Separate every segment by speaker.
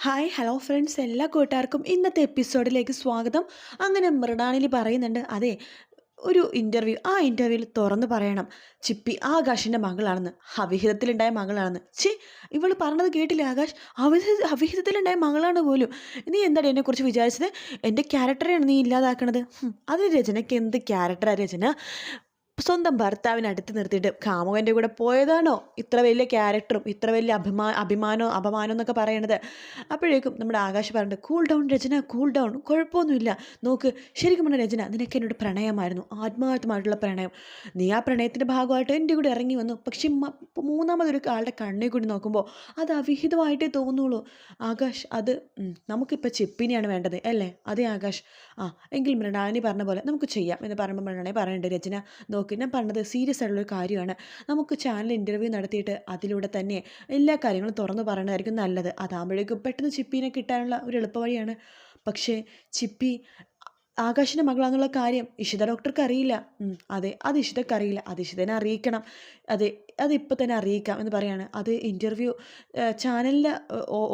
Speaker 1: Hi hello friends എല്ലാ കൂട്ടുകാർക്കും ഇന്നത്തെ എപ്പിസോഡിലേക്ക് സ്വാഗതം. അങ്ങനെ മൃണാളിൽ പറയുന്നുണ്ട് അതെ ഒരു ഇന്റർവ്യൂ ആ ഇന്റർവ്യൂവിൽ തുറന്ന് പറയണം. ചിപ്പി ആകാശിന്റെ മകളാണെന്ന് അവിഹിതത്തിലുണ്ടായ മകളാണെന്ന്. ചി ഇവൾ പറഞ്ഞത് കേട്ടില്ല ആകാശ്? അവിഹിത അവിഹിതത്തിലുണ്ടായ മകളാണ് പോലും. നീ എന്താണ് എന്നെക്കുറിച്ച് വിചാരിച്ചത്? എന്റെ ക്യാരക്ടറെയാണ് നീ ഇല്ലാതാക്കണത്. അത് രചനയ്ക്ക് എന്ത് ക്യാരക്ടറാണ് രചന? സ്വന്തം ഭർത്താവിനെ അടുത്ത് നിർത്തിയിട്ട് കാമുകന്റെ കൂടെ പോയതാണോ? ഇത്ര വലിയ ക്യാരക്ടറും ഇത്ര വലിയ അഭിമാ അഭിമാനവും അപമാനം എന്നൊക്കെ പറയണത്. അപ്പോഴേക്കും നമ്മുടെ ആകാശ് പറഞ്ഞിട്ട് cool down Rachana cool down കുഴപ്പമൊന്നുമില്ല. നോക്ക് ശരിക്കും പറഞ്ഞ രചന നിനക്ക് എന്നോട് പ്രണയമായിരുന്നു. ആത്മാർത്ഥമായിട്ടുള്ള പ്രണയം. നീ ആ പ്രണയത്തിന്റെ ഭാഗമായിട്ട് എന്റെ കൂടെ ഇറങ്ങി വന്നു. പക്ഷേ മൂന്നാമതൊരു ആളുടെ കണ്ണിൽ കൂടി നോക്കുമ്പോൾ അത് അവിഹിതമായിട്ടേ തോന്നുള്ളൂ. ആകാശ് അത് നമുക്കിപ്പോൾ ചെപ്പിനെയാണ് വേണ്ടത് അല്ലേ? അതേ ആകാശ്. ആ എങ്കിൽ മൃണാലിനി പറഞ്ഞ പോലെ നമുക്ക് ചെയ്യാം എന്ന് പറയുമ്പോൾ മൃണാനി പറയണ്ടേ രചന നോക്ക് ഞാൻ പറഞ്ഞത് സീരിയസ് ആയിട്ടുള്ളൊരു കാര്യമാണ്. നമുക്ക് ചാനൽ ഇന്റർവ്യൂ നടത്തിയിട്ട് അതിലൂടെ തന്നെ എല്ലാ കാര്യങ്ങളും തുറന്നു പറയണമായിരിക്കും നല്ലത്. അതാകുമ്പോഴേക്കും പെട്ടെന്ന് ചിപ്പീനെ കിട്ടാനുള്ള ഒരു എളുപ്പവഴിയാണ്. പക്ഷേ ചിപ്പി ആകാശിന്റെ മകളാന്നുള്ള കാര്യം ഇഷിത ഡോക്ടർക്ക് അറിയില്ല. അതെ അത് ഇഷിതക്ക് അറിയില്ല. അത് ഇഷിതനെ അറിയിക്കണം. അതെ അത് ഇപ്പോൾ തന്നെ അറിയിക്കാം എന്ന് പറയാണ്. അത് ഇന്റർവ്യൂ ചാനലിന്റെ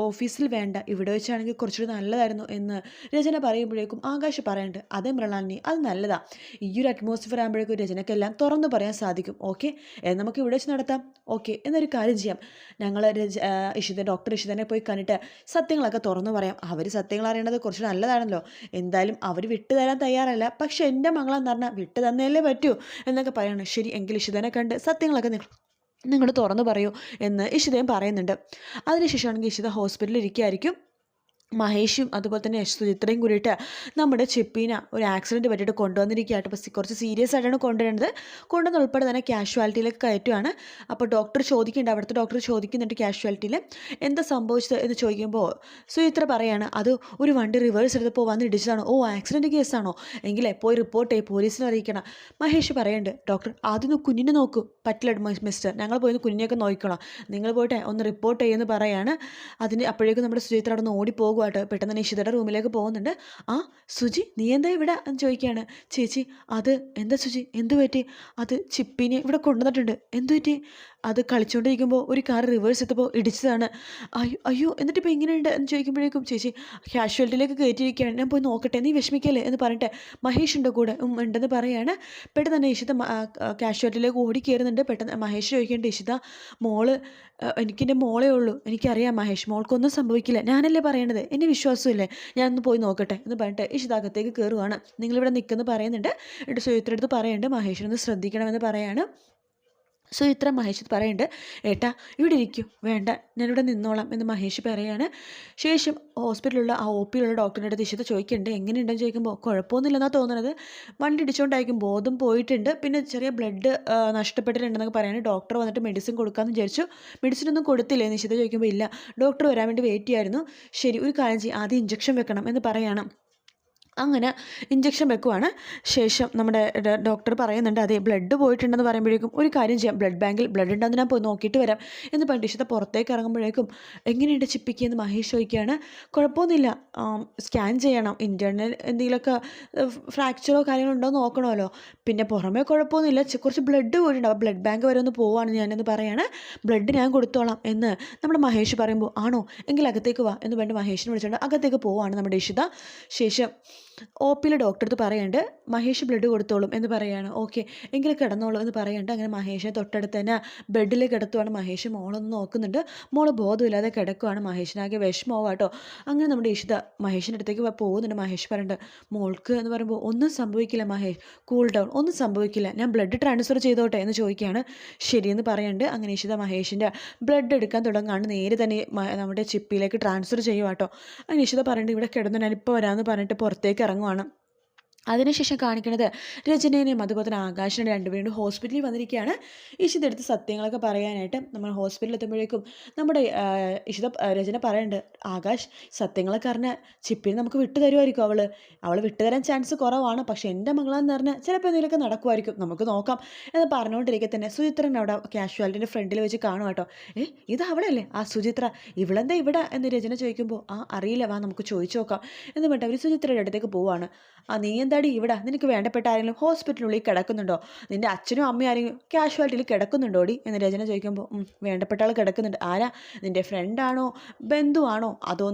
Speaker 1: ഓഫീസിൽ വേണ്ട. ഇവിടെ വെച്ചാണെങ്കിൽ കുറച്ചുകൂടി നല്ലതായിരുന്നു എന്ന് രചന പറയുമ്പോഴേക്കും ആകാശ് പറയുന്നുണ്ട് അതേ മൃണാലിനി അത് നല്ലതാ. ഈ ഒരു അറ്റ്മോസ്ഫിയർ ആകുമ്പോഴേക്കും രചനക്കെല്ലാം തുറന്നു പറയാൻ സാധിക്കും. ഓക്കെ നമുക്ക് ഇവിടെ വെച്ച് നടത്താം. ഓക്കെ എന്നൊരു കാര്യം ചെയ്യാം. ഞങ്ങൾ രജ ഇഷിത ഡോക്ടർ ഇഷിതനെ പോയി കണ്ടിട്ട് സത്യങ്ങളൊക്കെ തുറന്നു പറയാം. അവർ സത്യങ്ങൾ അറിയേണ്ടത് കുറച്ചുകൂടി നല്ലതാണല്ലോ. എന്തായാലും അവർ വിട്ടുതരാൻ തയ്യാറല്ല. പക്ഷേ എന്റെ മകളെന്ന് പറഞ്ഞാൽ വിട്ടു തന്നേലേ പറ്റൂ എന്നൊക്കെ പറയണം. ശരി എങ്കിൽ ഇഷിതനെ കണ്ട് സത്യങ്ങളൊക്കെ നിങ്ങൾ നിങ്ങൾ തുറന്നു പറയൂ എന്ന് ഇഷിതയും പറയുന്നുണ്ട്. അതിനുശേഷമാണെങ്കിൽ ഇഷിത ഹോസ്പിറ്റലിൽ ഇരിക്കുകയായിരിക്കും മഹേഷും അതുപോലെ തന്നെ സുചിത്രയും കൂടിയിട്ട് നമ്മുടെ ചെപ്പീന ഒരു ആക്സിഡന്റ് പറ്റിയിട്ട് കൊണ്ടുവന്നിരിക്കുകയായിട്ട് അപ്പോൾ കുറച്ച് സീരിയസ് ആയിട്ടാണ് കൊണ്ടുവരുന്നത്. കൊണ്ടുവന്ന് ഉൾപ്പെടെ തന്നെ കാഷ്വാലിറ്റിയിലേക്ക് കയറ്റുവാണ്. അപ്പോൾ ഡോക്ടർ ചോദിക്കുന്നുണ്ട്. അവിടുത്തെ ഡോക്ടർ ചോദിക്കുന്നുണ്ട് കാഷ്വാലിറ്റിയിൽ എന്താ സംഭവിച്ചത് എന്ന് ചോദിക്കുമ്പോൾ സുചിത്ര പറയാണ്. അത് ഒരു വണ്ടി റിവേഴ്സ് എടുത്തപ്പോൾ വന്ന് ഇടിച്ചതാണോ? ഓ ആക്സിഡന്റ് കേസാണോ എങ്കിലേ പോയി റിപ്പോർട്ട് ചെയ്യും പോലീസിനെ അറിയിക്കണം. മഹേഷ് പറയുന്നുണ്ട് ഡോക്ടർ ആദ്യം കുഞ്ഞിനെ നോക്കൂ. പറ്റില്ല മിസ്റ്റർ ഞങ്ങൾ പോയി കുഞ്ഞിനെയൊക്കെ നോക്കിക്കോളാം. നിങ്ങൾ പോയിട്ട് ഒന്ന് റിപ്പോർട്ട് ചെയ്യുമെന്ന് പറയാണ്. അതിന് അപ്പോഴേക്കും നമ്മുടെ സുചിത്ര അവിടെ നിന്ന് ഓടിപ്പോകുവാട്ടോ പെട്ടെന്ന് നിഷിതയുടെ റൂമിലേക്ക് പോകുന്നുണ്ട്. ആ സുജി നീ എന്താ ഇവിടെ? എന്ന് ചോദിക്കുകയാണ്. ചേച്ചി അത് എന്താ സുജി എന്തു പറ്റി? അത് ചിപ്പിനെ ഇവിടെ കൊണ്ടുവന്നിട്ടുണ്ട്. എന്തു പറ്റി? അത് കളിച്ചുകൊണ്ടിരിക്കുമ്പോൾ ഒരു കാർ റിവേഴ്സ് എത്തപ്പോൾ ഇടിച്ചതാണ്. അയ്യോ അയ്യോ എന്നിട്ട് ഇപ്പോൾ എങ്ങനെയുണ്ട് എന്ന് ചോദിക്കുമ്പോഴേക്കും ചേച്ചി കാഷ്വാലിറ്റിയിലേക്ക് കയറ്റിയിരിക്കുകയാണ്. ഞാൻ പോയി നോക്കട്ടെ നീ വിഷമിക്കല്ലേ? എന്ന് പറഞ്ഞിട്ട് മഹേഷ് കൂടെ ഉണ്ടെന്ന് പറയാണ്. പെട്ടെന്ന് തന്നെ ഇഷിത കാഷ്വാലിറ്റിയിലേക്ക് ഓടി കയറുന്നുണ്ട് പെട്ടെന്ന് മഹേഷ് ചോദിക്കേണ്ട ഇഷിത മോൾ എനിക്കെന്റെ മോളേ ഉള്ളൂ. എനിക്കറിയാം മഹേഷ് മോൾക്കൊന്നും സംഭവിക്കില്ല. ഞാനല്ലേ പറയണത്? എന്നെ വിശ്വാസമില്ലേ? ഞാനൊന്ന് പോയി നോക്കട്ടെ എന്ന് പറഞ്ഞിട്ട് ഇഷിതാകത്തേക്ക് കയറുവാണ് നിങ്ങളിവിടെ നിൽക്കുന്നു പറയുന്നുണ്ട്. എന്നിട്ട് സുചിത്ര അടുത്ത് പറയുന്നുണ്ട് മഹേഷിനൊന്ന് ശ്രദ്ധിക്കണമെന്ന് പറയാണ്. സുചിത്ര മഹേഷ് പറയുന്നുണ്ട്. ഏട്ടാ ഇവിടെ ഇരിക്കും. വേണ്ട. ഞാനിവിടെ നിന്നോളാം എന്ന് മഹേഷ് പറയാണ് ശേഷം ഹോസ്പിറ്റലിലുള്ള ആ ഒ പിയിലുള്ള ഡോക്ടറിന്റെ അടുത്ത് ഇഷിത ചോദിക്കുന്നുണ്ട് എങ്ങനെയുണ്ടെന്ന്? ചോദിക്കുമ്പോൾ കുഴപ്പമൊന്നുമില്ലെന്നാണ് തോന്നുന്നത് വണ്ടി ഇടിച്ചുകൊണ്ടായിരിക്കും ബോധം പോയിട്ടുണ്ട്. പിന്നെ ചെറിയ ബ്ലഡ് നഷ്ടപ്പെട്ടിട്ടുണ്ടെന്നൊക്കെ പറയാണ്. ഡോക്ടർ വന്നിട്ട് മെഡിസിൻ കൊടുക്കാമെന്ന് വിചാരിച്ചു. മെഡിസിൻ ഒന്നും കൊടുത്തില്ലേ? നിശ്ചിത ചോദിക്കുമ്പോൾ ഇല്ല. ഡോക്ടർ വരാൻ വേണ്ടി വെയിറ്റ് ചെയ്യായിരുന്നു. ശരി ഒരു കാര്യം ചെയ്യും. ആദ്യം ഇഞ്ചക്ഷൻ വെക്കണം എന്ന് പറയണം. അങ്ങനെ ഇഞ്ചക്ഷൻ വെക്കുവാണ്. ശേഷം നമ്മുടെ ഡോക്ടർ പറയുന്നുണ്ട് അതെ ബ്ലഡ് പോയിട്ടുണ്ടെന്ന് പറയുമ്പോഴേക്കും ഒരു കാര്യം ചെയ്യാം. ബ്ലഡ് ബാങ്കിൽ ബ്ലഡ് ഉണ്ടെന്ന് ഞാൻ പോയി നോക്കിയിട്ട് വരാം. എന്ന് പറഞ്ഞിട്ട് പുറത്തേക്ക് ഇറങ്ങുമ്പോഴേക്കും എങ്ങനെയുണ്ട് ചിപ്പിക്ക് എന്ന് മഹേഷ് ചോദിക്കുകയാണ്. കുഴപ്പമൊന്നുമില്ല. സ്കാൻ ചെയ്യണം. ഇന്റേർണൽ എന്തെങ്കിലുമൊക്കെ ഫ്രാക്ചറോ കാര്യങ്ങളോ ഉണ്ടോ നോക്കണമല്ലോ. പിന്നെ പുറമേ കുഴപ്പമൊന്നുമില്ല. കുറച്ച് ബ്ലഡ് പോയിട്ടുണ്ട്. അപ്പോൾ ബ്ലഡ് ബാങ്ക് വരെ ഒന്ന് പോവാണ് ഞാനെന്ന് പറയാണ്. ബ്ലഡ് ഞാൻ കൊടുത്തോളാം. എന്ന് നമ്മുടെ മഹേഷ് പറയുമ്പോൾ ആണോ? എങ്കിൽ അകത്തേക്ക് വാ. എന്ന് പറഞ്ഞിട്ട് മഹേഷിനെ വിളിച്ചുകൊണ്ട് അകത്തേക്ക് പോവാണ് നമ്മുടെ ഇഷിത. ശേഷം ഒ പിയിലെ ഡോക്ടർ അടുത്ത് പറയുന്നുണ്ട് മഹേഷ് ബ്ലഡ് കൊടുത്തോളും എന്ന് പറയാണ്. ഓക്കെ എങ്കിൽ കിടന്നോളൂ എന്ന് പറയുന്നുണ്ട് അങ്ങനെ മഹേഷെ തൊട്ടടുത്ത് തന്നെ ബെഡിൽ കിടത്തുവാണ് മഹേഷ്. മോളൊന്ന് നോക്കുന്നുണ്ട്. മോൾ ബോധമില്ലാതെ കിടക്കുവാണ് മഹേഷിനാകെ വിഷമമാവാട്ടോ അങ്ങനെ നമ്മുടെ ഇഷിത മഹേഷിന്റെ അടുത്തേക്ക് പോകുന്നുണ്ട്. മഹേഷ് പറയുന്നുണ്ട് മോൾക്ക് എന്ന് പറയുമ്പോൾ ഒന്നും സംഭവിക്കില്ല മഹേഷ്. കൂൾ ഡൗൺ ഒന്നും സംഭവിക്കില്ല. ഞാൻ ബ്ലഡ് ട്രാൻസ്ഫർ ചെയ്തോട്ടെ എന്ന് ചോദിക്കുകയാണ്. ശരിയെന്ന് പറയുന്നുണ്ട് അങ്ങനെ ഇഷിത മഹേഷിന്റെ ബ്ലഡ് എടുക്കാൻ തുടങ്ങുകയാണ് നേരെ തന്നെ നമ്മുടെ ചിപ്പിയിലേക്ക് ട്രാൻസ്ഫർ ചെയ്യുക കേട്ടോ അങ്ങനെ ഇഷിത പറയുന്നുണ്ട് ഇവിടെ കിടന്നു. ഞാനിപ്പോൾ വരാമെന്ന് പറഞ്ഞിട്ട് പുറത്തേക്ക് ഇറങ്ങുവാണ്. അതിനുശേഷം കാണിക്കുന്നത് രചനേനെയും അതുപോലെ തന്നെ ആകാശിനെ രണ്ടുപേരും ഹോസ്പിറ്റലിൽ വന്നിരിക്കുകയാണ്. ഇഷിതെടുത്ത് സത്യങ്ങളൊക്കെ പറയാനായിട്ട് നമ്മൾ ഹോസ്പിറ്റലിൽ എത്തുമ്പോഴേക്കും നമ്മുടെ ഇഷിത രചന പറയുന്നുണ്ട് ആകാശ് സത്യങ്ങളൊക്കെ അറിഞ്ഞ ചിപ്പിന് നമുക്ക് വിട്ടു തരുമായിരിക്കും അവൾ അവൾ വിട്ടുതരാൻ ചാൻസ് കുറവാണ്. പക്ഷേ എന്റെ മകളെന്ന് പറഞ്ഞാൽ ചിലപ്പോൾ എന്തെങ്കിലുമൊക്കെ നടക്കുമായിരിക്കും. നമുക്ക് നോക്കാം. എന്ന് പറഞ്ഞുകൊണ്ടിരിക്കെ തന്നെ സുചിത്രൻ അവിടെ കാഷ്വാലിറ്റിന്റെ ഫ്രണ്ടിൽ വെച്ച് കാണും കേട്ടോ. ഏ ഇത് അവളല്ലേ? ആ സുചിത്ര ഇവളെന്താ ഇവിടെ? എന്ന് രചന ചോദിക്കുമ്പോൾ ആ അറിയില്ല. വാ നമുക്ക് ചോദിച്ചു നോക്കാം. എന്ന് പറഞ്ഞിട്ട് അവർ സുചിത്രയുടെ അടുത്തേക്ക് പോവാണ്. ആ നീ എന്താ എന്താടി ഇവിടെ? നിനക്ക് വേണ്ടപ്പെട്ട ആരെങ്കിലും ഹോസ്പിറ്റലിനുള്ളിൽ കിടക്കുന്നുണ്ടോ? നിന്റെ അച്ഛനും അമ്മയും ആരെങ്കിലും കാഷ്വാലിറ്റിയിൽ കിടക്കുന്നുണ്ടോടി? എന്ന് രചന ചോദിക്കുമ്പോൾ വേണ്ടപ്പെട്ട ആൾ കിടക്കുന്നുണ്ട്. ആരാ? നിന്റെ ഫ്രണ്ടാണോ ബന്ധുവാണോ അതോ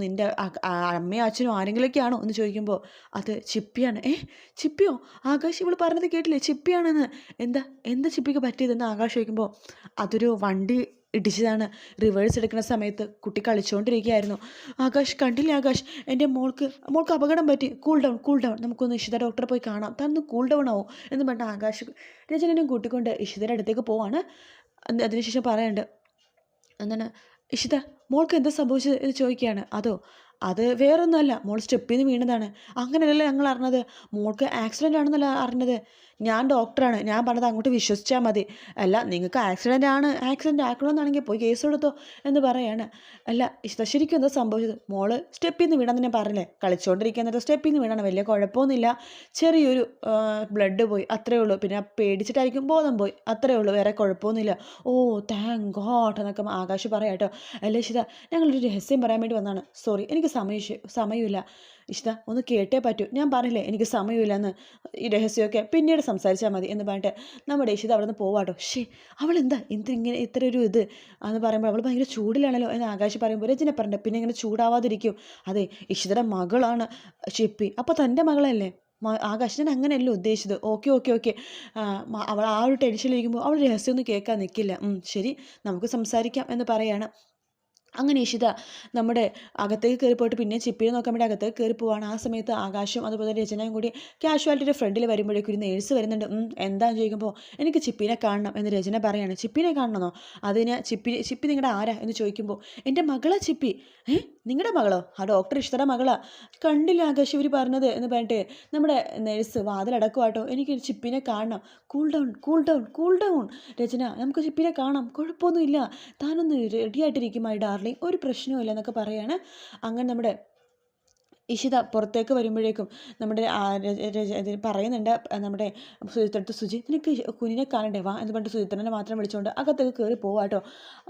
Speaker 1: ആ അമ്മയോ അച്ഛനോ ആരെങ്കിലുമൊക്കെയാണോ എന്ന് ചോദിക്കുമ്പോൾ അത് ചിപ്പിയാണ്. ഏ? ചിപ്പിയോ? ആകാശ് ഇവൾ പറഞ്ഞത് കേട്ടില്ലേ? ചിപ്പിയാണെന്ന്. എന്താ? എന്താ ചിപ്പിക്ക് പറ്റിയതെന്ന്? ആകാശ് ചോദിക്കുമ്പോൾ അതൊരു വണ്ടി ഇടിച്ചതാണ്. റിവേഴ്സ് എടുക്കുന്ന സമയത്ത് കുട്ടി കളിച്ചുകൊണ്ടിരിക്കുകയായിരുന്നു ആകാശ് കണ്ടില്ല ആകാശ്? എന്റെ മോൾക്ക് മോൾക്ക് അപകടം പറ്റി. കൂൾ ഡൗൺ കൂൾ ഡൗൺ നമുക്കൊന്ന് ഇഷിത ഡോക്ടറെ പോയി കാണാം. താനൊന്ന് കൂൾ ഡൗൺ ആവും എന്ന് പറഞ്ഞ ആകാശ് രചനനും കൂട്ടിക്കൊണ്ട് ഇഷിതയുടെ അടുത്തേക്ക് പോവാണ്. അതിനുശേഷം പറയുന്നുണ്ട് എന്താണ്? ഇഷിത മോൾക്ക് എന്താ സംഭവിച്ചത്? എന്ന് ചോദിക്കുകയാണ്. അതോ അത് വേറൊന്നുമല്ല. മോൾ സ്റ്റെപ്പിൽ നിന്ന് വീണതാണ്. അങ്ങനെയല്ലല്ലോ ഞങ്ങൾ അറിഞ്ഞത്. മോൾക്ക് ആക്സിഡന്റ് ആണെന്നല്ല അറിഞ്ഞത്. ഞാൻ ഡോക്ടറാണ്. ഞാൻ പറഞ്ഞത് അങ്ങോട്ട് വിശ്വസിച്ചാൽ മതി. അല്ല നിങ്ങൾക്ക് ആക്സിഡന്റ് ആണ്. ആക്സിഡന്റ് ആക്കണമെന്നാണെങ്കിൽ പോയി കേസ് കൊടുത്തോ എന്ന് പറയാണ്. അല്ല ശരിക്കും എന്താ സംഭവിച്ചത്? മോൾ സ്റ്റെപ്പിൽ നിന്ന് വീണെന്ന് ഞാൻ പറഞ്ഞില്ലേ? കളിച്ചുകൊണ്ടിരിക്കുന്നത് സ്റ്റെപ്പിൽ നിന്ന് വീണാണ് വലിയ കുഴപ്പമൊന്നുമില്ല. ചെറിയൊരു ബ്ലഡ് പോയി. അത്രേ ഉള്ളൂ. പിന്നെ പേടിച്ചിട്ടായിരിക്കും ബോധം പോയി. അത്രേ ഉള്ളൂ. വേറെ കുഴപ്പമൊന്നുമില്ല. ഓ താങ്ക് ഗോഡ് എന്നൊക്കെ ആകാശ് പറയാം കേട്ടോ. അല്ല ഇഷിത ഞങ്ങളൊരു രഹസ്യം പറയാൻ വേണ്ടി വന്നതാണ്. സോറി എനിക്ക് സമയം സമയമില്ല. ഇഷിത ഒന്ന് കേട്ടേ പറ്റൂ. ഞാൻ പറഞ്ഞില്ലേ എനിക്ക് സമയമില്ല എന്ന് ഈ രഹസ്യമൊക്കെ പിന്നീട് സംസാരിച്ചാൽ മതി എന്ന് പറഞ്ഞിട്ട് നമ്മുടെ ഇഷിത അവിടെ നിന്ന് പോവാട്ടോ. ഷേ അവളെന്താ എന്ത് ഇങ്ങനെ ഇത്ര ഒരു ഇത്? എന്ന് പറയുമ്പോൾ അവൾ ഭയങ്കര ചൂടിലാണല്ലോ എന്ന് ആകാശ് പറയുമ്പോൾ രചന പറഞ്ഞിട്ട് പിന്നെ ഇങ്ങനെ ചൂടാവാതിരിക്കും. അതെ ഇഷിതയുടെ മകളാണ് ഷിപ്പി. അപ്പോൾ തന്റെ മകളല്ലേ? ആകാശ് ഞാൻ അങ്ങനെയല്ല ഉദ്ദേശിച്ചത്? Okay okay okay. അവൾ ആ ഒരു ടെൻഷനിലിരിക്കുമ്പോൾ അവൾ രഹസ്യമൊന്നും കേൾക്കാൻ നിൽക്കില്ല. ശരി നമുക്ക് സംസാരിക്കാം എന്ന് പറയാണ്. അങ്ങനെ ഇഷിത നമ്മുടെ അകത്തേക്ക് കയറി പോയിട്ട് പിന്നെ ചിപ്പിനെ നോക്കാൻ വേണ്ടി അകത്തേക്ക് കയറി പോവാണ് ആ സമയത്ത് ആകാശം അതുപോലെ രചനയും കൂടി കാഷ്വാലിറ്റിയുടെ ഫ്രണ്ടിൽ വരുമ്പോഴേക്കും ഒരു നേഴ്സ് വരുന്നുണ്ട്. എന്താണെന്ന് ചോദിക്കുമ്പോൾ എനിക്ക് ചിപ്പിനെ കാണണം എന്ന് രചന പറയാണ്. ചിപ്പിനെ കാണണമെന്നോ അതിന് ചിപ്പി ചിപ്പി നിങ്ങളുടെ ആരാ? എന്ന് ചോദിക്കുമ്പോൾ എന്റെ മകളാ ചിപ്പി. ഏ? നിങ്ങളുടെ മകളോ? ആ ഡോക്ടർ ഇഷ്ടയുടെ മകളാ. കണ്ടില്ല ആകാശ് ഇവർ പറഞ്ഞത് എന്ന് പറഞ്ഞിട്ട് നമ്മുടെ നേഴ്സ് വാതിലടക്കുവാട്ടോ എനിക്ക് ചിപ്പിനെ കാണണം. Cool down cool down cool down Rachana നമുക്ക് ചിപ്പിനെ കാണാം. കുഴപ്പമൊന്നുമില്ല. താനൊന്ന് റെഡിയായിട്ടിരിക്കും മൈ ഡാർലിംഗ് ഒരു പ്രശ്നവുമില്ല എന്നൊക്കെ പറയാണ്. അങ്ങനെ നമ്മുടെ ഇഷിത പുറത്തേക്ക് വരുമ്പോഴേക്കും നമ്മുടെ പറയുന്നുണ്ട് നമ്മുടെ സുചിത്രടുത്ത് സുജി നിനക്ക് കുഞ്ഞിനെ കാണണ്ടേ? വാ എന്ന് പറഞ്ഞിട്ട് സുചിത്രനെ മാത്രം വിളിച്ചുകൊണ്ട് അകത്തേക്ക് കയറി പോവാട്ടോ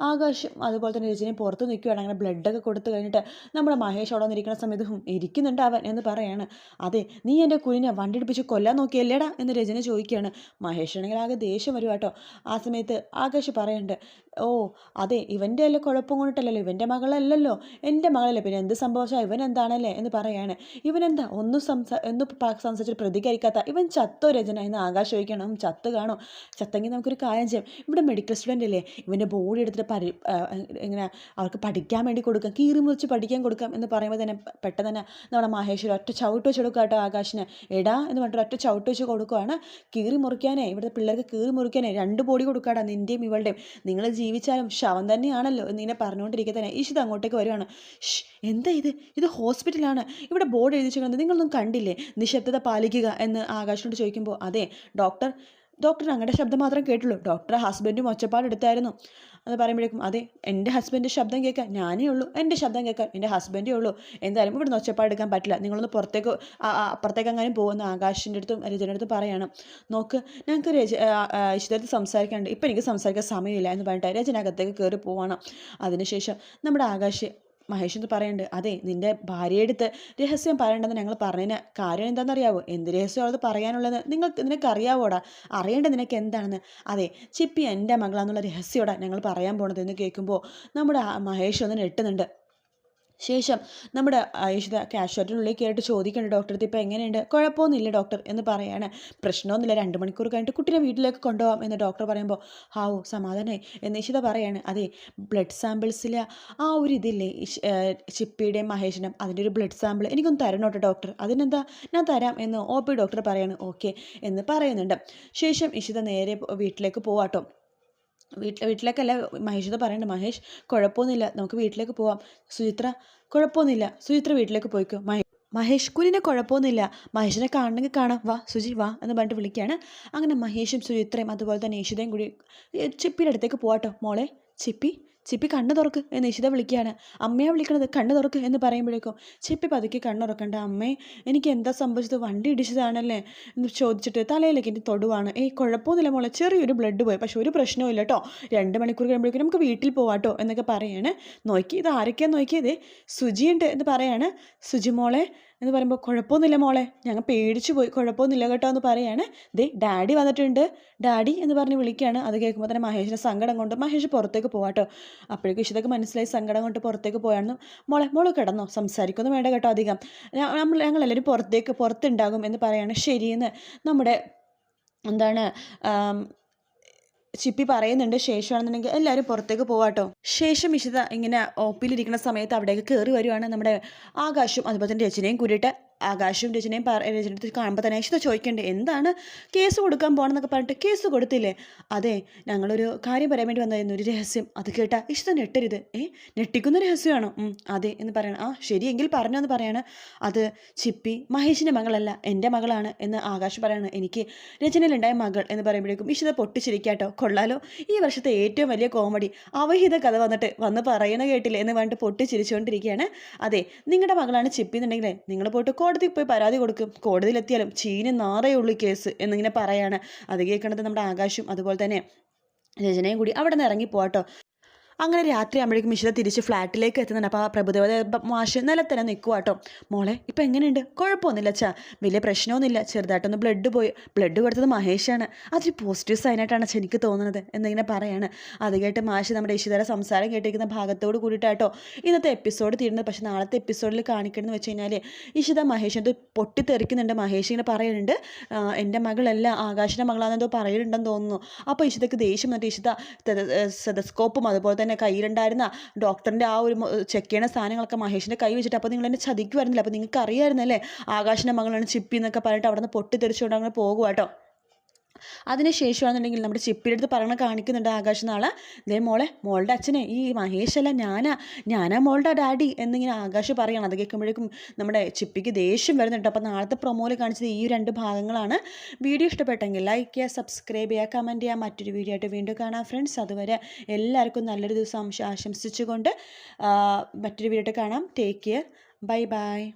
Speaker 1: ആകാശം അതുപോലെ തന്നെ രജനി പുറത്ത് നിൽക്കുകയാണ് അങ്ങനെ ബ്ലഡൊക്കെ കൊടുത്തു കഴിഞ്ഞിട്ട് നമ്മുടെ മഹേഷ് അവിടെ വന്നിരിക്കുന്ന സമയത്ത് ഇരിക്കുന്നുണ്ട് അവൻ എന്ന് പറയാണ്. അതെ നീ എന്റെ കുഞ്ഞിനെ വണ്ടി ഇടിപ്പിച്ച് കൊല്ലാൻ നോക്കിയല്ലേടാ? എന്ന് രജന ചോദിക്കുകയാണ്. മഹേഷ് ആണെങ്കിൽ ആകെ ദേഷ്യം വരും കേട്ടോ. ആ സമയത്ത് ആകാശ് പറയുന്നുണ്ട് ഓ അതെ ഇവന്റെ അല്ലേ കുഴപ്പം കൊണ്ടിട്ടല്ലല്ലോ? ഇവന്റെ മകളല്ലല്ലോ? എന്റെ മകളല്ലേ? പിന്നെ എന്ത് സംഭവിച്ചാൽ ഇവൻ എന്താണല്ലേ? എന്ന് പറയാണ്. ഇവനെന്താ? ഒന്നും സംസാ ഒന്നും സംസാരിച്ചിട്ട് പ്രതികരിക്കാത്ത ഇവൻ ചത്തോ രചന എന്ന് ആകാശ് ചോദിക്കണം. ചത്ത് കാണോ. ചത്തെങ്കിൽ നമുക്കൊരു കാര്യം ചെയ്യാം. ഇവിടെ മെഡിക്കൽ സ്റ്റുഡന്റ് അല്ലേ ഇവന്റെ ബോഡി എടുത്തിട്ട് പരി ഇങ്ങനെ അവർക്ക് പഠിക്കാൻ വേണ്ടി കൊടുക്കാം. കീറി മുറിച്ച് പഠിക്കാൻ കൊടുക്കാം എന്ന് പറയുമ്പോൾ തന്നെ പെട്ടെന്ന് തന്നെ നമ്മുടെ മഹേശ്വരി ഒറ്റ ചവിട്ട് വെച്ച് കൊടുക്കുക കേട്ടോ ആകാശിന്. എടാ എന്ന് പറഞ്ഞിട്ട് ഒറ്റ ചവിട്ട് വെച്ച് കൊടുക്കുവാണ്. കീറി മുറിക്കാനേ ഇവിടുത്തെ പിള്ളേർക്ക് കീറി മുറിക്കാനേ രണ്ട് ബോഡി കൊടുക്കാടാ നിന്റെയും ഇവളുടെയും. നിങ്ങൾ ജീവിച്ചാലും ശവം തന്നെയാണല്ലോ എന്നിങ്ങനെ പറഞ്ഞുകൊണ്ടിരിക്കുക തന്നെ ഈശിത് അങ്ങോട്ടേക്ക് വരുവാണ്. എന്താ ഇത്? ഇത് ഹോസ്പിറ്റലാണ് ഇവിടെ ബോർഡ് എഴുതി വെച്ചിരിക്കുന്നത് നിങ്ങളൊന്നും കണ്ടില്ലേ? നിശബ്ദത പാലിക്കുക എന്ന് ആകാശിനോട് ചോദിക്കുമ്പോൾ അതെ ഡോക്ടർ ഡോക്ടർ അങ്ങയുടെ ശബ്ദം മാത്രം കേട്ടുള്ളൂ. ഡോക്ടറെ ഹസ്ബൻഡും ഒച്ചപ്പാടെടുത്തായിരുന്നു അത് പറയുമ്പോഴേക്കും അതെ എന്റെ ഹസ്ബൻഡ് ശബ്ദം കേൾക്കാൻ ഞാനേ ഉള്ളൂ. എന്റെ ശബ്ദം കേൾക്കാൻ എന്റെ ഹസ്ബൻഡേ ഉള്ളൂ. എന്തായാലും ഇവിടെ ഇവിടുന്ന് ഒച്ചപ്പാടെടുക്കാൻ പറ്റില്ല. നിങ്ങളൊന്ന് പുറത്തേക്ക് അപ്പുറത്തേക്കെങ്ങാനും പോകുന്ന ആകാശിന്റെ അടുത്തും രചനയുടെ അടുത്തും പറയണം. നോക്ക് ഞങ്ങൾക്ക് രച ഇഷ്ടത്തിൽ സംസാരിക്കാനുണ്ട്. ഇപ്പം എനിക്ക് സംസാരിക്കാൻ സമയമില്ല എന്ന് പറഞ്ഞിട്ട് രചനകത്തേക്ക് കയറി പോവാണ്. അതിനുശേഷം നമ്മുടെ ആകാശ് മഹേഷ് എന്ന് പറയുന്നുണ്ട് അതെ നിന്റെ ഭാര്യയെടുത്ത് രഹസ്യം പറയേണ്ടെന്ന് ഞങ്ങൾ പറഞ്ഞതിന് കാര്യം എന്താണെന്നറിയാവോ എന്ത് രഹസ്യം അത് പറയാനുള്ളത് നിങ്ങൾക്ക് നിനക്ക് അറിയാവോടാ അറിയേണ്ടത് നിനക്ക് എന്താണെന്ന്? അതെ ചിപ്പി എന്റെ മകളാന്നുള്ള രഹസ്യോടാ ഞങ്ങൾ പറയാൻ പോണത് എന്ന് കേൾക്കുമ്പോൾ നമ്മുടെ മഹേഷ് ഒന്ന് ഞെട്ടുന്നുണ്ട്. ശേഷം നമ്മുടെ ആയുഷിത കാഷ്വാലിറ്റിനുള്ളിൽ കയറിയിട്ട് ചോദിക്കുന്നുണ്ട് ഡോക്ടർ ഇപ്പോൾ എങ്ങനെയുണ്ട്? കുഴപ്പമൊന്നുമില്ല ഡോക്ടർ എന്ന് പറയാണ്. പ്രശ്നമൊന്നുമില്ല രണ്ട് മണിക്കൂർ കഴിഞ്ഞിട്ട് കുട്ടീനെ വീട്ടിലേക്ക് കൊണ്ടുപോകാം എന്ന് ഡോക്ടർ പറയുമ്പോൾ ഹാവു സമാധാനമായി എന്ന് ഇഷിത പറയാണ്. അതെ ബ്ലഡ് സാമ്പിൾസിൽ ആ ഒരു ഇതില്ലേ ചിപ്പിയുടെയും മഹേഷിനും അതിന്റെ ഒരു ബ്ലഡ് സാമ്പിൾ എനിക്കൊന്ന് തരണം കേട്ടോ ഡോക്ടർ? അതിനെന്താ? ഞാൻ തരാം എന്ന് ഒ പി ഡോക്ടർ പറയാണ്. ഓക്കെ എന്ന് പറയുന്നുണ്ട്. ശേഷം ഇഷിത നേരെ വീട്ടിലേക്ക് പോവാട്ടോ. വീട്ടിൽ വീട്ടിലേക്കല്ല മഹേഷിത പറയണ്ട. മഹേഷ് കുഴപ്പമൊന്നുമില്ല. നമുക്ക് വീട്ടിലേക്ക് പോവാം. സുചിത്ര കുഴപ്പമൊന്നുമില്ല. സുചിത്ര വീട്ടിലേക്ക് പോയിക്കോ. മഹേഷ് മഹേഷ് കുലിനെ കുഴപ്പമൊന്നുമില്ല. മഹേഷിനെ കാണണമെങ്കിൽ കാണാം. വാ സുജി വാ എന്ന് പറഞ്ഞിട്ട് വിളിക്കുകയാണ്. അങ്ങനെ മഹേഷും സുചിത്രയും അതുപോലെ തന്നെ യേശുദയും കൂടി ചിപ്പിയുടെ അടുത്തേക്ക് പോവാട്ടോ. മോളെ ചിപ്പി. ചിപ്പി കണ്ണു തുറക്ക് എന്ന് ഇഷിത വിളിക്കുകയാണ്. അമ്മയെ വിളിക്കണത് കണ്ണു തുറക്ക് എന്ന് പറയുമ്പോഴേക്കും ചിപ്പി പതുക്കെ കണ്ണുറക്കണ്ട അമ്മേ എനിക്ക് എന്താ സംഭവിച്ചത്? വണ്ടി ഇടിച്ചതാണല്ലേ? എന്ന് ചോദിച്ചിട്ട് തലയിലേക്ക് എന്റെ തൊടുവാണ്. ഏയ് കുഴപ്പമൊന്നുമില്ല മോളെ. ചെറിയൊരു ബ്ലഡ് പോയി. പക്ഷെ ഒരു പ്രശ്നവും കേട്ടോ. രണ്ട് മണിക്കൂർ കഴിയുമ്പോഴേക്കും നമുക്ക് വീട്ടിൽ പോവാട്ടോ എന്നൊക്കെ പറയാണ്. നോക്കി ഇത് ആരൊക്കെയാണ് നോക്കിയത്? സുജിയുണ്ട് എന്ന് പറയാണ്. സുജി മോളെ എന്ന് പറയുമ്പോൾ കുഴപ്പമൊന്നുമില്ല മോളെ. ഞങ്ങൾ പേടിച്ചു പോയി. കുഴപ്പമൊന്നുമില്ല കേട്ടോ എന്ന് പറയാണ്. ദേ ഡാഡി വന്നിട്ടുണ്ട്. ഡാഡി എന്ന് പറഞ്ഞ് വിളിക്കുകയാണ്. അത് കേൾക്കുമ്പോൾ തന്നെ മഹേഷിന്റെ സങ്കടം കൊണ്ട് മഹേഷ് പുറത്തേക്ക് പോവാട്ടോ അപ്പോഴേക്കും ഇഷിതൊക്കെ മനസ്സിലായി സങ്കടം കൊണ്ട് പുറത്തേക്ക് പോയാണ് മോളെ മോൾ കിടന്നോ? സംസാരിക്കൊന്നും വേണ്ട കേട്ടോ അധികം. നമ്മൾ ഞങ്ങളെല്ലാവരും പുറത്തേക്ക് പുറത്തുണ്ടാകും എന്ന് പറയാണ് ശരിയെന്ന് നമ്മുടെ എന്താണ് ചിപ്പി പറയുന്നുണ്ട് ശേഷമാണെന്നുണ്ടെങ്കിൽ എല്ലാവരും പുറത്തേക്ക് പോവാട്ടോ ശേഷം ഇഷിത ഇങ്ങനെ ഓപ്പിലിരിക്കുന്ന സമയത്ത് അവിടേക്ക് കയറി വരുവാണ് നമ്മുടെ ആകാശും അതുപോലെ തന്നെ രചനയും കൂടിയിട്ട്. ആകാശവും രചനയും രചനടുത്ത് കാണുമ്പോൾ തന്നെ ഇഷിത ചോദിക്കേണ്ടത് എന്താണ് കേസ് കൊടുക്കാൻ പോകണമെന്നൊക്കെ പറഞ്ഞിട്ട് കേസ് കൊടുത്തില്ലേ? അതെ ഞങ്ങളൊരു കാര്യം പറയാൻ വേണ്ടി വന്നായിരുന്നു ഒരു രഹസ്യം. അത് കേട്ടാ ഇഷ്ട ഞെട്ടരുത്. ഏ ഞെട്ടിക്കുന്ന രഹസ്യമാണോ? അതെ എന്ന് പറയണം. ആ ശരിയെങ്കിൽ പറഞ്ഞു എന്ന് പറയാണ്. അത് ചിപ്പി മഹേഷിന്റെ മകളല്ല എന്റെ മകളാണ് എന്ന് ആകാശ് പറയാണ്. എനിക്ക് രചനയിലുണ്ടായ മകൾ എന്ന് പറയുമ്പോഴേക്കും ഇഷിത പൊട്ടിച്ചിരിക്കാട്ടോ. കൊള്ളാലോ ഈ വർഷത്തെ ഏറ്റവും വലിയ കോമഡി അവഹിത കഥ വന്നിട്ട് വന്ന് പറയണ കേട്ടില്ല എന്ന് പറഞ്ഞിട്ട് പൊട്ടിച്ചിരിച്ചുകൊണ്ടിരിക്കുകയാണ്. അതെ നിങ്ങളുടെ മകളാണ് ചിപ്പി എന്നുണ്ടെങ്കിൽ നിങ്ങൾ പോയിട്ട് കോടതിയിൽ പോയി പരാതി കൊടുക്കും. കോടതിയിലെത്തിയാലും ചീന നാറേ ഉള്ളു കേസ് എന്നിങ്ങനെ പറയാണ്. അത് കേൾക്കണത് നമ്മുടെ ആകാശും അതുപോലെ തന്നെ രചനയും കൂടി അവിടെ നിന്ന് ഇറങ്ങി പോവാട്ടോ. അങ്ങനെ രാത്രി ആകുമ്പോഴേക്കും മിശ്ര തിരിച്ച് ഫ്ലാറ്റിലേക്ക് എത്തുന്നുണ്ട്. അപ്പോൾ പ്രഭുദേവത മാഷ് നില തന്നെ നിൽക്കുക കേട്ടോ മോളെ ഇപ്പം എങ്ങനെയുണ്ട്? കുഴപ്പമൊന്നുമില്ല അച്ഛാ. വലിയ പ്രശ്നമൊന്നുമില്ല. ചെറുതായിട്ടൊന്ന് ബ്ലഡ് പോയി. ബ്ലഡ് കൊടുത്തത് മഹേഷാണ്. അതൊരു പോസിറ്റീവ് സൈനായിട്ടാണ് അച്ഛൻ എനിക്ക് തോന്നുന്നത് എന്നിങ്ങനെ പറയാണ്. അത് കേട്ട് മാഷ് നമ്മുടെ യശുധര സംസാരം കേട്ടിരിക്കുന്ന ഭാഗത്തോട് കൂടിയിട്ടാട്ടോ ഇന്നത്തെ എപ്പിസോഡ് തീരുന്നത്. പക്ഷേ നാളത്തെ എപ്പിസോഡിൽ കാണിക്കണമെന്ന് വെച്ച് കഴിഞ്ഞാൽ ഇഷിത മഹേഷ് പൊട്ടിത്തെറിക്കുന്നുണ്ട്. മഹേഷ് ഇങ്ങനെ പറയുന്നുണ്ട്. എന്റെ മകളല്ല ആകാശിന്റെ മകളാണെന്നോ പറയുന്നുണ്ടെന്ന് തോന്നുന്നു. അപ്പോൾ ഇഷിതക്ക് ദേഷ്യം വന്നിട്ട് ഇഷിത സെതസ്കോപ്പും അതുപോലെ തന്നെ കയ്യിലുണ്ടായിരുന്ന ഡോക്ടറിന്റെ ആ ഒരു ചെക്ക് ചെയ്യണ സാധനങ്ങളൊക്കെ മഹേഷിന്റെ കൈ വെച്ചിട്ട് അപ്പോൾ നിങ്ങൾ എന്നെ ചതിക്കുമായിരുന്നില്ല അപ്പോൾ നിങ്ങൾക്ക് അറിയാമായിരുന്നല്ലേ ആകാശിന്റെ മകളാണ് ചിപ്പി എന്നൊക്കെ പറഞ്ഞിട്ട് അവിടെ നിന്ന് പൊട്ടിത്തെറിച്ചുകൊണ്ട് അങ്ങനെ പോകുക കേട്ടോ അതിനുശേഷമാണെന്നുണ്ടെങ്കിൽ നമ്മുടെ ചിപ്പിയുടെ അടുത്ത് പറയണ കാണിക്കുന്നുണ്ട് ആകാശ് നാളെ. ദേ മോളെ മോളുടെ അച്ഛനെ ഈ മഹേഷല്ല ഞാനാ ഞാനാ മോളുടെ ഡാഡി എന്നിങ്ങനെ ആകാശ് പറയണം. അത് കേൾക്കുമ്പോഴേക്കും നമ്മുടെ ചിപ്പിക്ക് ദേഷ്യം വരുന്നുണ്ട്. അപ്പോൾ നാളത്തെ പ്രൊമോയിൽ കാണിച്ചത് ഈ രണ്ട് ഭാഗങ്ങളാണ്. വീഡിയോ ഇഷ്ടപ്പെട്ടെങ്കിൽ ലൈക്ക് ചെയ്യുക സബ്സ്ക്രൈബ് ചെയ്യുക കമന്റ് ചെയ്യുക. മറ്റൊരു വീഡിയോ ആയിട്ട് വീണ്ടും കാണാം ഫ്രണ്ട്സ് അതുവരെ എല്ലാവർക്കും നല്ലൊരു ദിവസം ആശംസിച്ചുകൊണ്ട് മറ്റൊരു വീഡിയോ ആയിട്ട് കാണാം. Take care bye bye